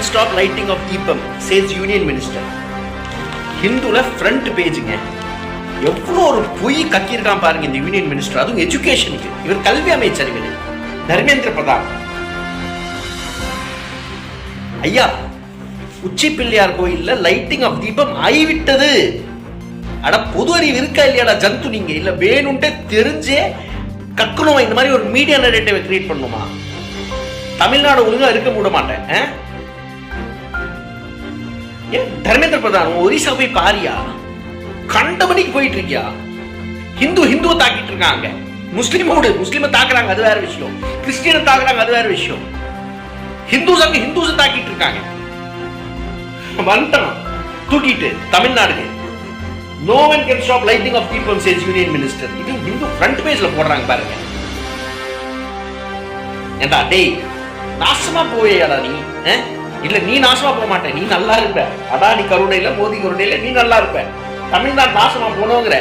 Stop lighting of deepam says union minister ஹிந்துல front பேஜுங்க எவ்வளோ ஒரு பொய் கக்கியிருக்கான் பாருங்க இந்த யூனியன் மினிஸ்டர் அதுவும் எஜுகேஷனுக்கு இவர் கல்வி அமைச்சர் இவர் தர்மேந்திர பிரதான். ஐயா உச்சி பிள்ளையார் கோயில்ல லைட்டிங் ஆஃப் தீபம் ஆகிவிட்டது. ஆனா பொது அறிவு இருக்கா இல்லையாடா ஜந்து நீங்க? இல்ல வேணும்ட்டே தெரிஞ்சே கக்கணும்? இந்த மாதிரி ஒரு மீடியா நரேட்டிவை கிரியேட் பண்ணுமா? தமிழ்நாடு ஒழுங்கா இருக்க விட மாட்டேன் ஏன்? தர்மேந்திர பிரதான் ஒரிசா போய் பாரியா? கண்டமணிக்கு போயிட்டு இருக்கியா? ஹிந்து ஹிந்துவை தாக்கிட்டு இருக்காங்க. முஸ்லீமோடு முஸ்லீமை தாக்குறாங்க அது வேற விஷயம். கிறிஸ்டியனை தாக்குறாங்க அது வேற விஷயம். ஹிந்துஸ் அங்க ஹிந்துஸ் தாக்கிட்டு இருக்காங்க. வந்துட்டோம் தூக்கிட்டு Tamil Nadu no one can stop lighting of deepam says union minister இது ஹிந்து ஃப்ரண்ட் பேஜ்ல போடுறாங்க பாருங்க. ஏண்டா டேய் நாசமா போவேயாடா நீ ஆ? இல்ல நீ நாசமா போக மாட்டேன் நீ நல்லா இருப்ப. அதான் நீ கருணையில மோதி கருணையில நீ நல்லா இருப்ப. தமிழ்நாடு நாசமா போனோங்கிற